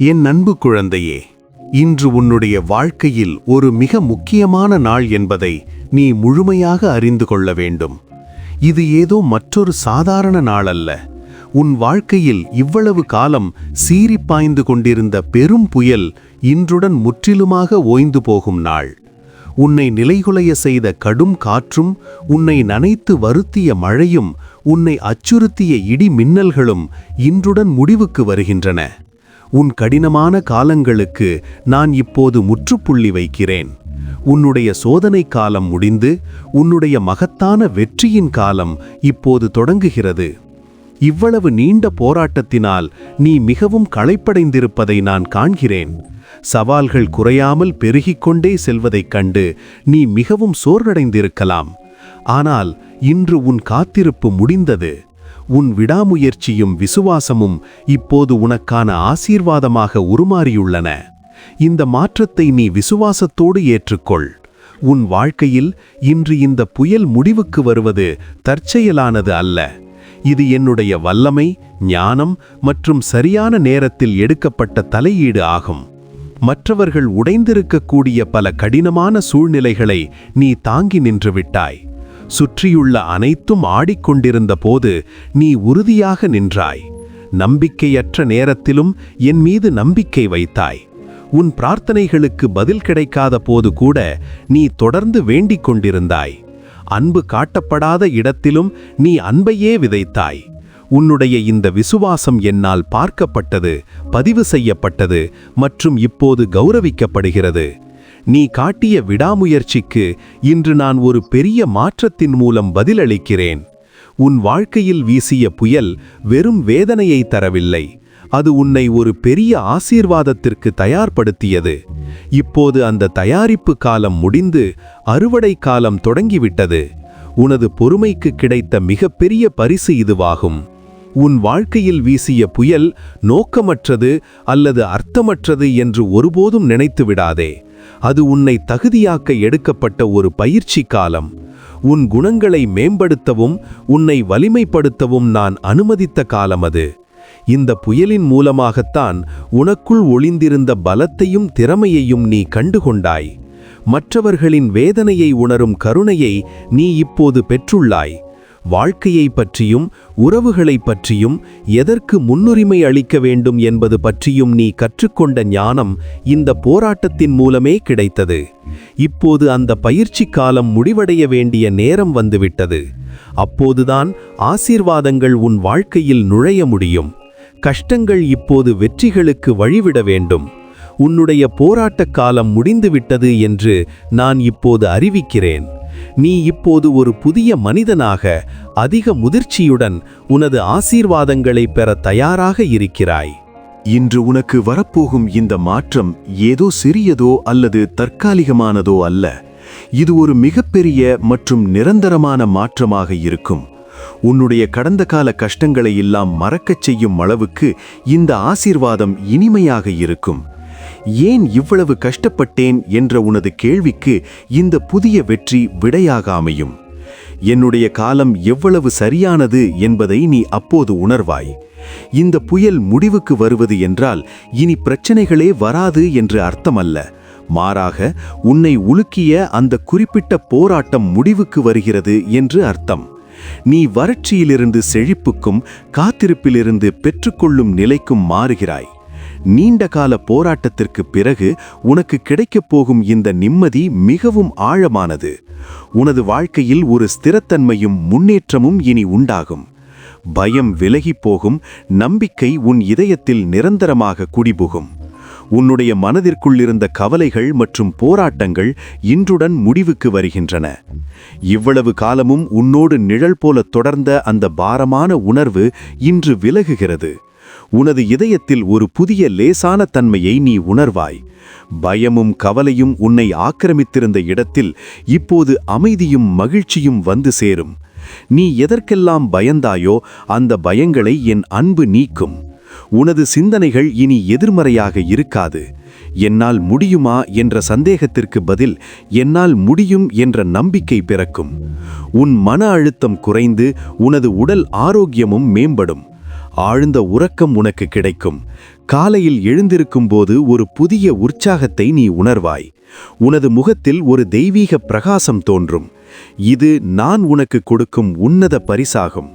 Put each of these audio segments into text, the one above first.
என் அன்பு குழந்தையே இன்று உன்னுடைய வாழ்க்கையில் ஒரு மிக முக்கியமான நாள் என்பதை நீ முழுமையாக அறிந்து கொள்ள வேண்டும். இது ஏதோ மற்றொரு சாதாரண நாள் அல்ல உன் வாழ்க்கையில் இவ்வளவு காலம் சீறிப்பாய்ந்து கொண்டிருந்த பெரும் புயல் இன்றுடன் முற்றிலுமாக ஓய்ந்து போகும் நாள். உன்னை நிலைகுலைய செய்த கடும் காற்றும் உன்னை நனைத்து வருத்திய மழையும் உன்னை அச்சுறுத்திய இடி மின்னல்களும் இன்றுடன் முடிவுக்கு வருகின்றன. உன் கடினமான காலங்களுக்கு நான் இப்போது முற்றுப்புள்ளி வைக்கிறேன். உன்னுடைய சோதனை காலம் முடிந்து உன்னுடைய மகத்தான வெற்றியின் காலம் இப்போது தொடங்குகிறது. இவ்வளவு நீண்ட போராட்டத்தினால் நீ மிகவும் களைப்படைந்திருப்பதை நான் காண்கிறேன். சவால்கள் குறையாமல் பெருகிக் கொண்டே செல்வதைக் கண்டு நீ மிகவும் சோர்வடைந்திருக்கலாம். ஆனால் இன்று உன் காத்திருப்பு முடிந்தது. உன் விடாமுயற்சியும் விசுவாசமும் இப்போது உனக்கான ஆசீர்வாதமாக உருமாறியுள்ளன. இந்த மாற்றத்தை நீ விசுவாசத்தோடு ஏற்றுக்கொள். உன் வாழ்க்கையில் இன்று இந்த புயல் முடிவுக்கு வருவது தற்செயலானது அல்ல. இது என்னுடைய வல்லமை ஞானம் மற்றும் சரியான நேரத்தில் எடுக்கப்பட்ட தலையீடு ஆகும். மற்றவர்கள் உடைந்திருக்கக்கூடிய பல கடினமான சூழ்நிலைகளை நீ தாங்கி நின்று விட்டாய். சுற்றியுள்ள அனைத்தும் ஆடிக்கொண்டிருந்த போது நீ உறுதியாக நின்றாய். நம்பிக்கையற்ற நேரத்திலும் என் மீது நம்பிக்கை வைத்தாய். உன் பிரார்த்தனைகளுக்கு பதில் கிடைக்காத போது கூட நீ தொடர்ந்து வேண்டிக் கொண்டிருந்தாய். அன்பு காட்டப்படாத இடத்திலும் நீ அன்பையே விதைத்தாய். உன்னுடைய இந்த விசுவாசம் என்னால் பார்க்கப்பட்டது பதிவு செய்யப்பட்டது மற்றும் இப்போது கௌரவிக்கப்படுகிறது. நீ காட்டிய விடாமுயற்சிக்கு இன்று நான் ஒரு பெரிய மாற்றத்தின் மூலம் பதிலளிக்கிறேன். உன் வாழ்க்கையில் வீசிய புயல் வெறும் வேதனையை தரவில்லை. அது உன்னை ஒரு பெரிய ஆசீர்வாதத்திற்கு தயார்படுத்தியது. இப்போது அந்த தயாரிப்பு காலம் முடிந்து அறுவடை காலம் தொடங்கிவிட்டது. உனது பொறுமைக்கு கிடைத்த மிகப்பெரிய பரிசு இதுவாகும். உன் வாழ்க்கையில் வீசிய புயல் நோக்கமற்றது அல்லது அர்த்தமற்றது என்று ஒருபோதும் நினைத்து விடாதே அது உன்னை தகுதியாக்க எடுக்கப்பட்ட ஒரு பயிற்சி காலம் உன் குணங்களை மேம்படுத்தவும் உன்னை வலிமைப்படுத்தவும் நான் அனுமதித்த காலம் அது. இந்த புயலின் மூலமாகத்தான் உனக்குள் ஒளிந்திருந்த பலத்தையும் திறமையையும் நீ கண்டுகொண்டாய். மற்றவர்களின் வேதனையை உணரும் கருணையை நீ இப்போது பெற்றுள்ளாய். வாழ்க்கையை பற்றியும் உறவுகளைப் பற்றியும் எதற்கு முன்னுரிமை அளிக்க வேண்டும் என்பது பற்றியும் நீ கற்றுக்கொண்ட ஞானம் இந்த போராட்டத்தின் மூலமே கிடைத்தது. இப்போது அந்த பயிற்சி காலம் முடிவடைய வேண்டிய நேரம் வந்துவிட்டது. அப்போதுதான் ஆசீர்வாதங்கள் உன் வாழ்க்கையில் நுழைய முடியும். கஷ்டங்கள் இப்போது வெற்றிகளுக்கு வழிவிட வேண்டும். உன்னுடைய போராட்டக் காலம் முடிந்துவிட்டது என்று நான் இப்போது அறிவிக்கிறேன். நீ இப்போது ஒரு புதிய மனிதனாக அதிக முதிர்ச்சியுடன் உனது ஆசீர்வாதங்களை பெற தயாராக இருக்கிறாய். இன்று உனக்கு வரப்போகும் இந்த மாற்றம் ஏதோ சிறியதோ அல்லது தற்காலிகமானதோ அல்ல. இது ஒரு மிகப்பெரிய மற்றும் நிரந்தரமான மாற்றமாக இருக்கும். உன்னுடைய கடந்த கால கஷ்டங்களை எல்லாம் மறக்கச் செய்யும் அளவுக்கு இந்த ஆசீர்வாதம் இனிமையாக இருக்கும். ஏன் இவ்வளவு கஷ்டப்பட்டேன் என்ற உனது கேள்விக்கு இந்த புதிய வெற்றி விடையாக அமையும் என்னுடைய காலம் எவ்வளவு சரியானது என்பதை நீ அப்போது உணர்வாய். இந்த புயல் முடிவுக்கு வருவது என்றால் இனி பிரச்சனைகளே வராது என்று அர்த்தமல்ல. மாறாக உன்னை உலுக்கிய அந்த குறிப்பிட்ட போராட்டம் முடிவுக்கு வருகிறது என்று அர்த்தம். நீ வறட்சியிலிருந்து செழிப்புக்கும் காத்திருப்பிலிருந்து பெற்றுக்கொள்ளும் நிலைக்கும் மாறுகிறாய். நீண்ட கால போராட்டத்திற்கு பிறகு உனக்கு கிடைக்கப் போகும் இந்த நிம்மதி மிகவும் ஆழமானது. உனது வாழ்க்கையில் ஒரு ஸ்திரத்தன்மையும் முன்னேற்றமும் இனி உண்டாகும். பயம் விலகிப் போகும் நம்பிக்கை உன் இதயத்தில் நிரந்தரமாக குடிபுகும். உன்னுடைய மனதிற்குள் இருந்த கவலைகள் மற்றும் போராட்டங்கள் இன்றுடன் முடிவுக்கு வருகின்றன. இவ்வளவு காலமும் உன்னோடு நிழல் போல தொடர்ந்த அந்த பாரமான உணர்வு இன்று விலகுகிறது. உனது இதயத்தில் ஒரு புதிய லேசான தன்மையை நீ உணர்வாய். பயமும் கவலையும் உன்னை ஆக்கிரமித்திருந்த இடத்தில் இப்போது அமைதியும் மகிழ்ச்சியும் வந்து சேரும். நீ எதற்கெல்லாம் பயந்தாயோ அந்த பயங்களை என் அன்பு நீக்கும். உனது சிந்தனைகள் இனி எதிர்மறையாக இருக்காது. என்னால் முடியுமா என்ற சந்தேகத்திற்கு பதில் என்னால் முடியும் என்ற நம்பிக்கை பிறக்கும். உன் மன அழுத்தம் குறைந்து உனது உடல் ஆரோக்கியமும் மேம்படும். ஆழ்ந்த உறக்கம் உனக்கு கிடைக்கும். காலையில் எழுந்திருக்கும் போது ஒரு புதிய உற்சாகத்தை நீ உணர்வாய். உனது முகத்தில் ஒரு தெய்வீக பிரகாசம் தோன்றும். இது நான் உனக்கு கொடுக்கும் உன்னத பரிசாகும்.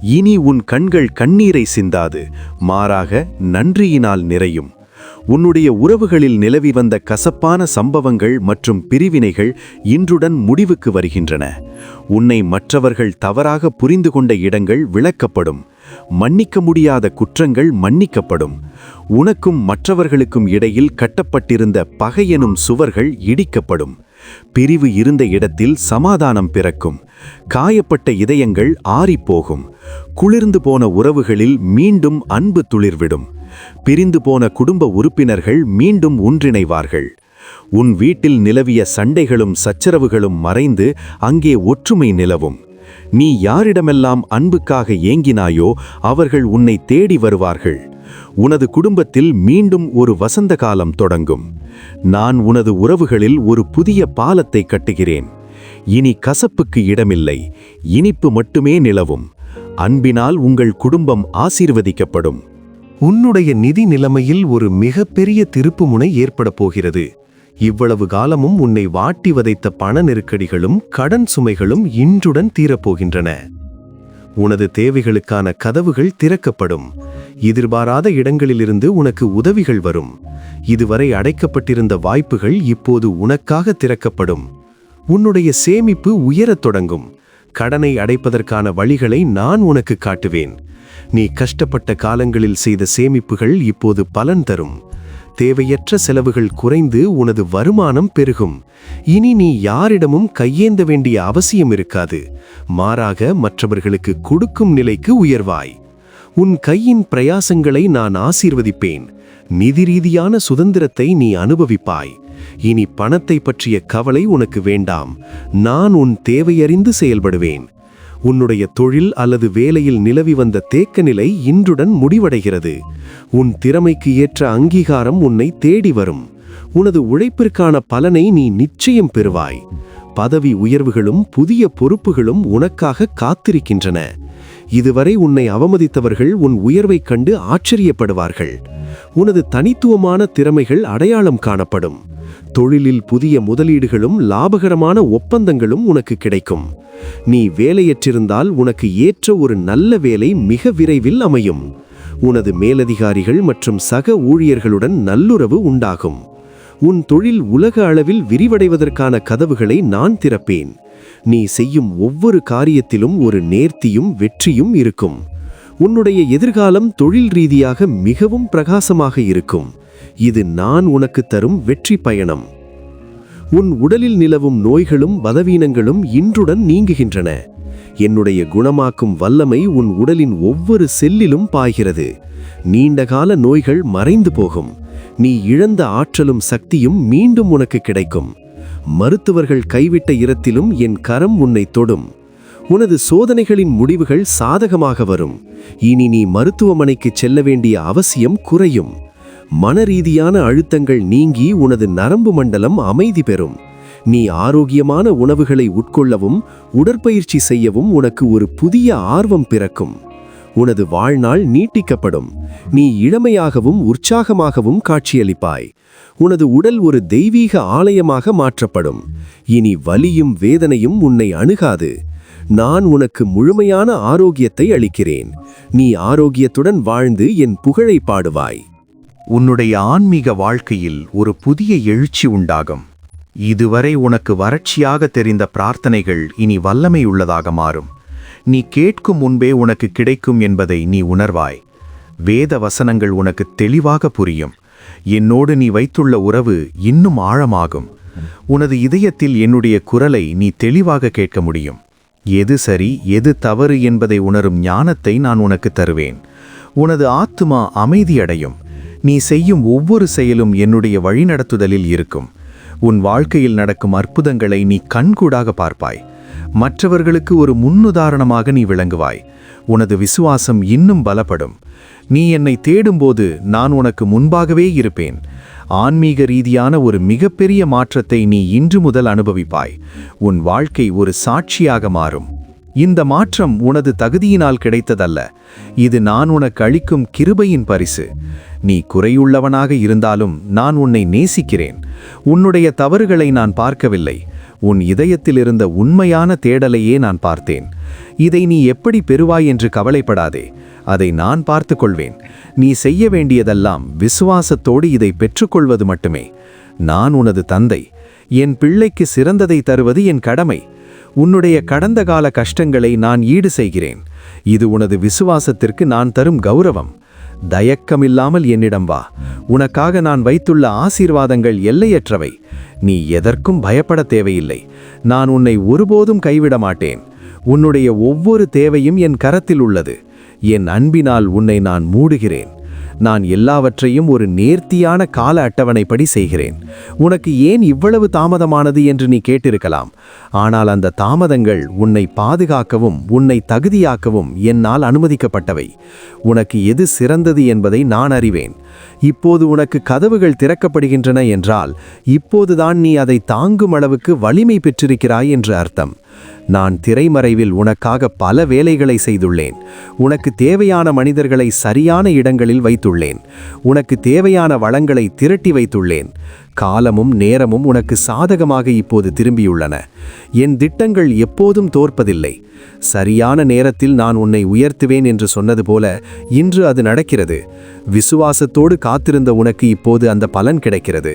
இனி உன் கண்கள் கண்ணீரை சிந்தாது. மாறாக நன்றியினால் நிறையும். உன்னுடைய உறவுகளில் நிலவி வந்த கசப்பான சம்பவங்கள் மற்றும் பிரிவினைகள் இன்றுடன் முடிவுக்கு வருகின்றன. உன்னை மற்றவர்கள் தவறாக புரிந்து கொண்ட இடங்கள் விளக்கப்படும். மன்னிக்க முடியாத குற்றங்கள் மன்னிக்கப்படும். உனக்கும் மற்றவர்களுக்கும் இடையில் கட்டப்பட்டிருந்த பகையெனும் சுவர்கள் இடிக்கப்படும். பிரிவு இருந்த இடத்தில் சமாதானம் பிறக்கும். காயப்பட்ட இதயங்கள் ஆறிப்போகும். குளிர்ந்து போன உறவுகளில் மீண்டும் அன்பு துளிர்விடும். பிரிந்து போன குடும்ப உறுப்பினர்கள் மீண்டும் ஒன்றிணைவார்கள். உன் வீட்டில் நிலவிய சண்டைகளும் சச்சரவுகளும் மறைந்து அங்கே ஒற்றுமை நிலவும். நீ யாரிடமெல்லாம் அன்புக்காக ஏங்கினாயோ அவர்கள் உன்னை தேடி வருவார்கள். உனது குடும்பத்தில் மீண்டும் ஒரு வசந்த காலம் தொடங்கும். நான் உனது உறவுகளில் ஒரு புதிய பாலத்தை கட்டுகிறேன். இனி கசப்புக்கு இடமில்லை. இனிப்பு மட்டுமே நிலவும். அன்பினால் உங்கள் குடும்பம் ஆசீர்வதிக்கப்படும். உன்னுடைய நிதி நிலைமையில் ஒரு மிகப்பெரிய திருப்புமுனை ஏற்படப் போகிறது. இவ்வளவு காலமும் உன்னை வாட்டி வதைத்த பண நெருக்கடிகளும் கடன் சுமைகளும் இன்றுடன் தீரப்போகின்றன. உனது தேவைகளுக்கான கதவுகள் திறக்கப்படும். எதிர்பாராத இடங்களிலிருந்து உனக்கு உதவிகள் வரும். இதுவரை அடைக்கப்பட்டிருந்த வாய்ப்புகள் இப்போது உனக்காக திறக்கப்படும். உன்னுடைய சேமிப்பு உயரத் தொடங்கும். கடனை அடைப்பதற்கான வழிகளை நான் உனக்கு காட்டுவேன். நீ கஷ்டப்பட்ட காலங்களில் செய்த சேமிப்புகள் இப்போது பலன் தரும். தேவையற்ற செலவுகள் குறைந்து உனது வருமானம் பெருகும். இனி நீ யாரிடமும் கையேந்த வேண்டிய அவசியம் இருக்காது. மாறாக மற்றவர்களுக்கு கொடுக்கும் நிலைக்கு உயர்வாய். உன் கையின் பிரயாசங்களை நான் ஆசீர்வதிப்பேன். நிதி ரீதியான சுதந்திரத்தை நீ அனுபவிப்பாய். இனி பணத்தை பற்றிய கவலை உனக்கு வேண்டாம். நான் உன் தேவையறிந்து செயல்படுவேன். உன்னுடைய தொழில் அல்லது வேலையில் நிலவி வந்த தேக்க நிலை இன்றுடன் முடிவடைகிறது. உன் திறமைக்கு ஏற்ற அங்கீகாரம் உன்னை தேடி வரும். உனது உழைப்பிற்கான பலனை நீ நிச்சயம் பெறுவாய். பதவி உயர்வுகளும் புதிய பொறுப்புகளும் உனக்காக காத்திருக்கின்றன. இதுவரை உன்னை அவமதித்தவர்கள் உன் உயர்வைக் கண்டு ஆச்சரியப்படுவார்கள். உனது தனித்துவமான திறமைகள் அடையாளம் காணப்படும். தொழிலில் புதிய முதலீடுகளும் லாபகரமான ஒப்பந்தங்களும் உனக்கு கிடைக்கும். நீ வேலையற்றிருந்தால் உனக்கு ஏற்ற ஒரு நல்ல வேலை மிக விரைவில் அமையும். உனது மேலதிகாரிகள் மற்றும் சக ஊழியர்களுடன் நல்லுறவு உண்டாகும். உன் தொழில் உலக அளவில் விரிவடைவதற்கான கதவுகளை நான் திறப்பேன். நீ செய்யும் ஒவ்வொரு காரியத்திலும் ஒரு நேர்த்தியும் வெற்றியும் இருக்கும். உன்னுடைய எதிர்காலம் தொழில் ரீதியாக மிகவும் பிரகாசமாக இருக்கும். இது நான் உனக்கு தரும் வெற்றி பயணம். உன் உடலில் நிலவும் நோய்களும் பலவீனங்களும் இன்றுடன் நீங்குகின்றன. என்னுடைய குணமாக்கும் வல்லமை உன் உடலின் ஒவ்வொரு செல்லிலும் பாய்கிறது. நீண்டகால நோய்கள் மறைந்து போகும். நீ இழந்த ஆற்றலும் சக்தியும் மீண்டும் உனக்கு கிடைக்கும். மருத்துவர்கள் கைவிட்ட இரத்திலும் என் கரம் உன்னை தொடும். உனது சோதனைகளின் முடிவுகள் சாதகமாக வரும். இனி நீ மருத்துவமனைக்கு செல்ல வேண்டிய அவசியம் குறையும். மனரீதியான அழுத்தங்கள் நீங்கி உனது நரம்பு மண்டலம் அமைதி பெறும். நீ ஆரோக்கியமான உணவுகளை உட்கொள்ளவும் உடற்பயிற்சி செய்யவும் உனக்கு ஒரு புதிய ஆர்வம் பிறக்கும். உனது வாழ்நாள் நீட்டிக்கப்படும். நீ இளமையாகவும் உற்சாகமாகவும் காட்சியளிப்பாய். உனது உடல் ஒரு தெய்வீக ஆலயமாக மாற்றப்படும். இனி வலியும் வேதனையும் உன்னை அணுகாது. நான் உனக்கு முழுமையான ஆரோக்கியத்தை அளிக்கிறேன். நீ ஆரோக்கியத்துடன் வாழ்ந்து என் புகழை பாடுவாய். உன்னுடைய ஆன்மீக வாழ்க்கையில் ஒரு புதிய எழுச்சி உண்டாகும். இதுவரை உனக்கு வறட்சியாக தெரிந்த பிரார்த்தனைகள் இனி வல்லமையுள்ளதாக மாறும். நீ கேட்கும் முன்பே உனக்கு கிடைக்கும் என்பதை நீ உணர்வாய். வேத வசனங்கள் உனக்கு தெளிவாக புரியும். என்னோடு நீ வைத்துள்ள உறவு இன்னும் ஆழமாகும். உனது இதயத்தில் என்னுடைய குரலை நீ தெளிவாக கேட்க முடியும். எது சரி எது தவறு என்பதை உணரும் ஞானத்தை நான் உனக்கு தருவேன். உனது ஆத்துமா அமைதியடையும். நீ செய்யும் ஒவ்வொரு செயலும் என்னுடைய வழிநடத்துதலில் இருக்கும். உன் வாழ்க்கையில் நடக்கும் அற்புதங்களை நீ கண்கூடாக பார்ப்பாய். மற்றவர்களுக்கு ஒரு முன்னுதாரணமாக நீ விளங்குவாய். உனது விசுவாசம் இன்னும் பலப்படும். நீ என்னை தேடும்போது நான் உனக்கு முன்பாகவே இருப்பேன். ஆன்மீக ரீதியான ஒரு மிகப்பெரிய மாற்றத்தை நீ இன்று முதல் அனுபவிப்பாய். உன் வாழ்க்கை ஒரு சாட்சியாக மாறும். இந்த மாற்றம் உனது தகுதியினால் கிடைத்ததல்ல. இது நான் உனக்கு அளிக்கும் கிருபையின் பரிசு. நீ குறையுள்ளவனாக இருந்தாலும் நான் உன்னை நேசிக்கிறேன். உன்னுடைய தவறுகளை நான் பார்க்கவில்லை. உன் இதயத்தில் இருந்த உண்மையான தேடலையே நான் பார்த்தேன். இதை நீ எப்படி பெறுவாய் என்று கவலைப்படாதே. அதை நான் பார்த்துக் கொள்வேன் நீ செய்ய வேண்டியதெல்லாம் விசுவாசத்தோடு இதை பெற்றுக்கொள்வது மட்டுமே. நான் உனது தந்தை. என் பிள்ளைக்கு சிறந்ததை தருவது என் கடமை. உன்னுடைய கடந்த கால கஷ்டங்களை நான் ஈடு செய்கிறேன். இது உனது விசுவாசத்திற்கு நான் தரும் கௌரவம். தயக்கமில்லாமல் என்னிடம் வா. உனக்காக நான் வைத்துள்ள ஆசீர்வாதங்கள் எல்லையற்றவை. நீ எதற்கும் பயப்பட தேவையில்லை. நான் உன்னை ஒருபோதும் கைவிட மாட்டேன். உன்னுடைய ஒவ்வொரு தேவையும் என் கரத்தில் உள்ளது. என் அன்பினால் உன்னை நான் மூடுகிறேன். நான் எல்லாவற்றையும் ஒரு நேர்த்தியான கால அட்டவணைப்படி செய்கிறேன். உனக்கு ஏன் இவ்வளவு தாமதமானது என்று நீ கேட்டிருக்கலாம். ஆனால் அந்த தாமதங்கள் உன்னை பாதுகாக்கவும் உன்னை தகுதியாக்கவும் என்னால் அனுமதிக்கப்பட்டவை. உனக்கு எது சிறந்தது என்பதை நான் அறிவேன். இப்போது உனக்கு கதவுகள் திறக்கப்படுகின்றன என்றால் இப்போதுதான் நீ அதை தாங்கும் அளவுக்கு வலிமை பெற்றிருக்கிறாய் என்று அர்த்தம். நான் திரைமறைவில் உனக்காக பல வேலைகளை செய்துள்ளேன். உனக்கு தேவையான மனிதர்களை சரியான இடங்களில் வைத்துள்ளேன். உனக்கு தேவையான வளங்களை திரட்டி வைத்துள்ளேன். காலமும் நேரமும் உனக்கு சாதகமாக இப்போது திரும்பியுள்ளன. என் திட்டங்கள் எப்போதும் தோற்பதில்லை. சரியான நேரத்தில் நான் உன்னை உயர்த்துவேன் என்று சொன்னது போல இன்று அது நடக்கிறது. விசுவாசத்தோடு காத்திருந்த உனக்கு இப்போது அந்த பலன் கிடைக்கிறது.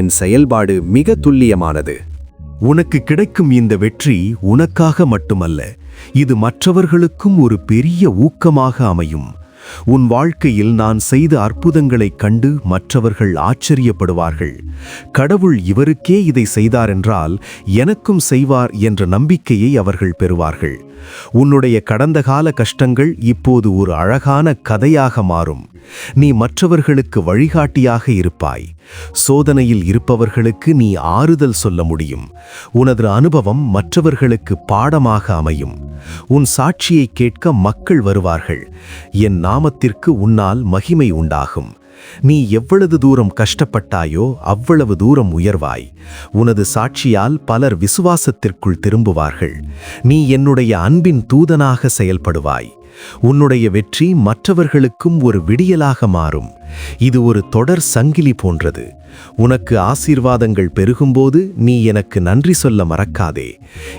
என் செயல்பாடு மிக துல்லியமானது. உனக்கு கிடைக்கும் இந்த வெற்றி உனக்காக மட்டுமல்ல இது மற்றவர்களுக்கும் ஒரு பெரிய ஊக்கமாக அமையும். உன் வாழ்க்கையில் நான் செய்த அற்புதங்களைக் கண்டு மற்றவர்கள் ஆச்சரியப்படுவார்கள். கடவுள் இவருக்கே இதை செய்தாரென்றால் எனக்கும் செய்வார் என்ற நம்பிக்கையை அவர்கள் பெறுவார்கள். உன்னுடைய கடந்த கால கஷ்டங்கள் இப்போது ஒரு அழகான கதையாக மாறும். நீ மற்றவர்களுக்கு வழிகாட்டியாக இருப்பாய். சோதனையில் இருப்பவர்களுக்கு நீ ஆறுதல் சொல்ல முடியும். உனது அனுபவம் மற்றவர்களுக்கு பாடமாக அமையும். உன் சாட்சியை கேட்க மக்கள் வருவார்கள். என் நாமத்திற்கு உன்னால் மகிமை உண்டாகும். நீ எவ்வளவு தூரம் கஷ்டப்பட்டாயோ அவ்வளவு தூரம் உயர்வாய். உனது சாட்சியால் பலர் விசுவாசத்திற்குள் திரும்புவார்கள். நீ என்னுடைய அன்பின் தூதனாக செயல்படுவாய். உன்னுடைய வெற்றி மற்றவர்களுக்கும் ஒரு விடியலாக மாறும். இது ஒரு தொடர் சங்கிலி போன்றது. உனக்கு ஆசீர்வாதங்கள் பெருகும்போது நீ எனக்கு நன்றி சொல்ல மறக்காதே.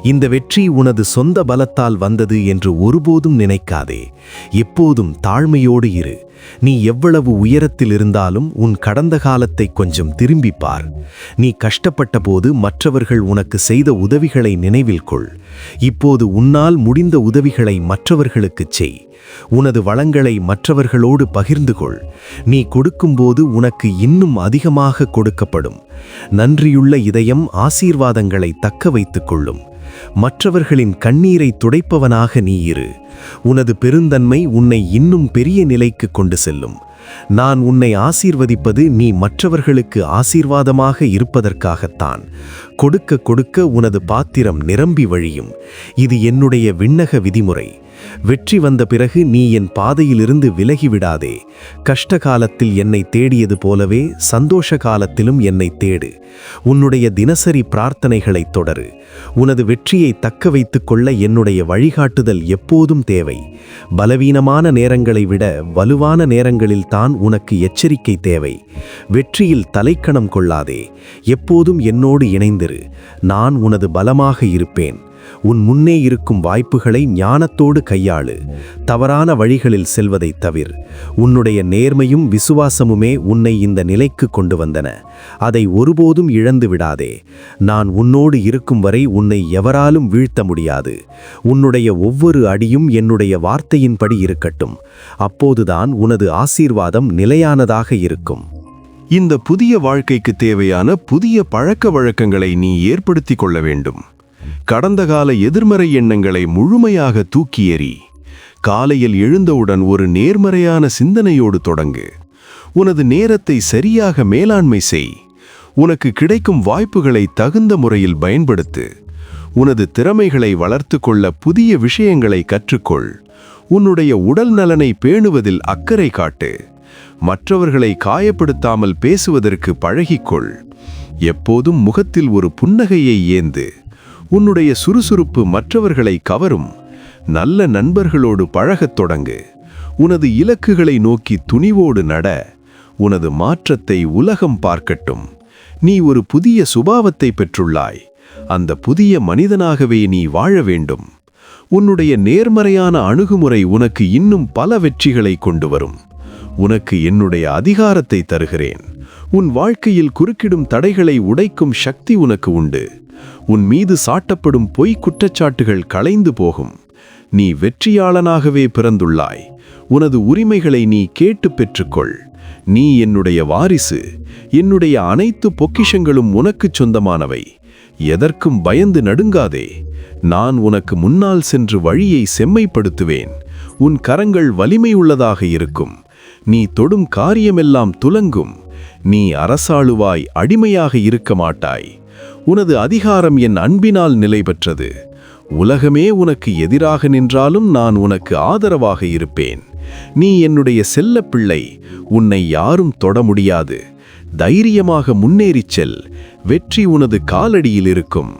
இந்த வெற்றி உனது சொந்த பலத்தால் வந்தது என்று ஒருபோதும் நினைக்காதே. எப்போதும் தாழ்மையோடு இரு. நீ எவ்வளவு உயரத்தில் இருந்தாலும் உன் கடந்த காலத்தை கொஞ்சம் திரும்பிப் பார் நீ கஷ்டப்பட்ட போது மற்றவர்கள் உனக்கு செய்த உதவிகளை நினைவில் கொள். இப்போது உன்னால் முடிந்த உதவிகளை மற்றவர்களுக்குச் செய். உனது வளங்களை மற்றவர்களோடு பகிர்ந்து கொள். நீ கொடுக்கும்போது உனக்கு இன்னும் அதிகமாக கொடுக்கப்படும். நன்றியுள்ள இதயம் ஆசீர்வாதங்களை தக்க வைத்துக் கொள்ளும். மற்றவர்களின் கண்ணீரை துடைப்பவனாக நீ இரு. உனது பெருந்தன்மை உன்னை இன்னும் பெரிய நிலைக்கு கொண்டு செல்லும். நான் உன்னை ஆசீர்வதிப்பது நீ மற்றவர்களுக்கு ஆசீர்வாதமாக இருப்பதற்காகத்தான். கொடுக்க கொடுக்க உனது பாத்திரம் நிரம்பி வழியும். இது என்னுடைய விண்ணக விதிமுறை. வெற்றி வந்த பிறகு நீ என் பாதையிலிருந்து விலகிவிடாதே. கஷ்ட காலத்தில் என்னை தேடியது போலவே சந்தோஷ காலத்திலும் என்னை தேடு. உன்னுடைய தினசரி பிரார்த்தனைகளைத் தொடரு. உனது வெற்றியை தக்க வைத்துக் கொள்ள என்னுடைய வழிகாட்டுதல் எப்போதும் தேவை. பலவீனமான நேரங்களை விட வலுவான நேரங்களில் தான் உனக்கு எச்சரிக்கை தேவை. வெற்றியில் தலைக்கணம் கொள்ளாதே. எப்போதும் என்னோடு இணைந்திரு. நான் உனது பலமாக இருப்பேன். உன் முன்னே இருக்கும் வாய்ப்புகளை ஞானத்தோடு கையாளு. தவறான வழிகளில் செல்வதைத் தவிர. உன்னுடைய நேர்மையும் விசுவாசமுமே உன்னை இந்த நிலைக்கு கொண்டு வந்தன. அதை ஒருபோதும் இழந்து விடாதே. நான் உன்னோடு இருக்கும் வரை உன்னை எவராலும் வீழ்த்த முடியாது. உன்னுடைய ஒவ்வொரு அடியும் என்னுடைய வார்த்தையின்படி இருக்கட்டும். அப்போதுதான் உனது ஆசீர்வாதம் நிலையானதாக இருக்கும். இந்த புதிய வாழ்க்கைக்கு தேவையான புதிய பழக்க வழக்கங்களை நீ ஏற்படுத்திக் கொள்ள வேண்டும். கடந்த கால எதிர்மறை எண்ணங்களை முழுமையாக தூக்கி எறி காலையில் எழுந்தவுடன் ஒரு நேர்மறையான சிந்தனையோடு தொடங்கு. உனது நேரத்தை சரியாக மேலாண்மை செய். உனக்கு கிடைக்கும் வாய்ப்புகளை தகுந்த முறையில் பயன்படுத்து. உனது திறமைகளை வளர்த்து கொள்ள புதிய விஷயங்களை கற்றுக்கொள். உன்னுடைய உடல் நலனை பேணுவதில் அக்கறை காட்டு. மற்றவர்களை காயப்படுத்தாமல் பேசுவதற்கு பழகிக்கொள். எப்போதும் முகத்தில் ஒரு புன்னகையை ஏந்து உன்னுடைய சுறுசுறுப்பு மற்றவர்களை கவரும். நல்ல நண்பர்களோடு பழகத் தொடங்கு. உனது இலக்குகளை நோக்கி துணிவோடு நட. உனது மாற்றத்தை உலகம் பார்க்கட்டும். நீ ஒரு புதிய சுபாவத்தை பெற்றுள்ளாய். அந்த புதிய மனிதனாகவே நீ வாழ வேண்டும். உன்னுடைய நேர்மறையான அணுகுமுறை உனக்கு இன்னும் பல வெற்றிகளை கொண்டு வரும். உனக்கு என்னுடைய அதிகாரத்தை தருகிறேன். உன் வாழ்க்கையில் குறுக்கிடும் தடைகளை உடைக்கும் சக்தி உனக்கு உண்டு. உன் மீது சாட்டப்படும் பொய் குற்றச்சாட்டுகள் களைந்து போகும். நீ வெற்றியாளனாகவே பிறந்துள்ளாய். உனது உரிமைகளை நீ கேட்டு பெற்றுக்கொள். நீ என்னுடைய வாரிசு. என்னுடைய அனைத்து பொக்கிஷங்களும் உனக்குச் சொந்தமானவை. எதற்கும் பயந்து நடுங்காதே. நான் உனக்கு முன்னால் சென்று வழியை செம்மைப்படுத்துவேன். உன் கரங்கள் வலிமையுள்ளதாக இருக்கும். நீ தொடும் காரியமெல்லாம் துலங்கும். நீ அரசாளுவாய் அடிமையாக இருக்க மாட்டாய். உனது அதிகாரம் என் அன்பினால் நிலை பெற்றது. உலகமே உனக்கு எதிராக நின்றாலும் நான் உனக்கு ஆதரவாக இருப்பேன். நீ என்னுடைய செல்லப் பிள்ளை உன்னை யாரும் தொட முடியாது. தைரியமாக முன்னேறிச் செல் வெற்றி உனது காலடியில் இருக்கும்.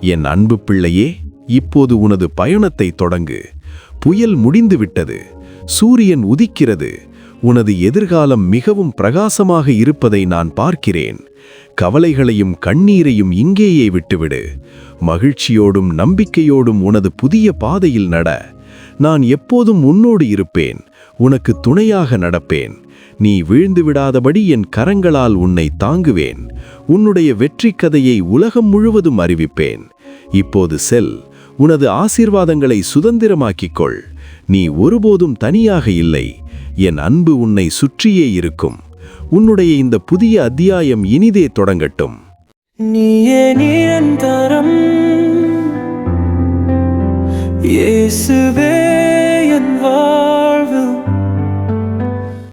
என் அன்பு பிள்ளையே இப்போது உனது பயணத்தை தொடங்கு. புயல் முடிந்துவிட்டது சூரியன் உதிக்கிறது. உனது எதிர்காலம் மிகவும் பிரகாசமாக இருப்பதை நான் பார்க்கிறேன். கவலைகளையும் கண்ணீரையும் இங்கேயே விட்டுவிடு. மகிழ்ச்சியோடும் நம்பிக்கையோடும் உனது புதிய பாதையில் நட. நான் எப்போதும் உன்னோடு இருப்பேன். உனக்கு துணையாக நடப்பேன். நீ வீழ்ந்து விடாதபடி என் கரங்களால் உன்னை தாங்குவேன். உன்னுடைய வெற்றி கதையை உலகம் முழுவதும் அறிவிப்பேன். இப்போது செல். உனது ஆசீர்வாதங்களை சுதந்திரமாக்கிக்கொள். நீ ஒருபோதும் தனியாக இல்லை. என் அன்பு உன்னை சுற்றியே இருக்கும். உன்னுடைய இந்த புதிய அத்தியாயம் இனிதே தொடங்கட்டும். நீயே நிரந்தரம். இயேசுவே.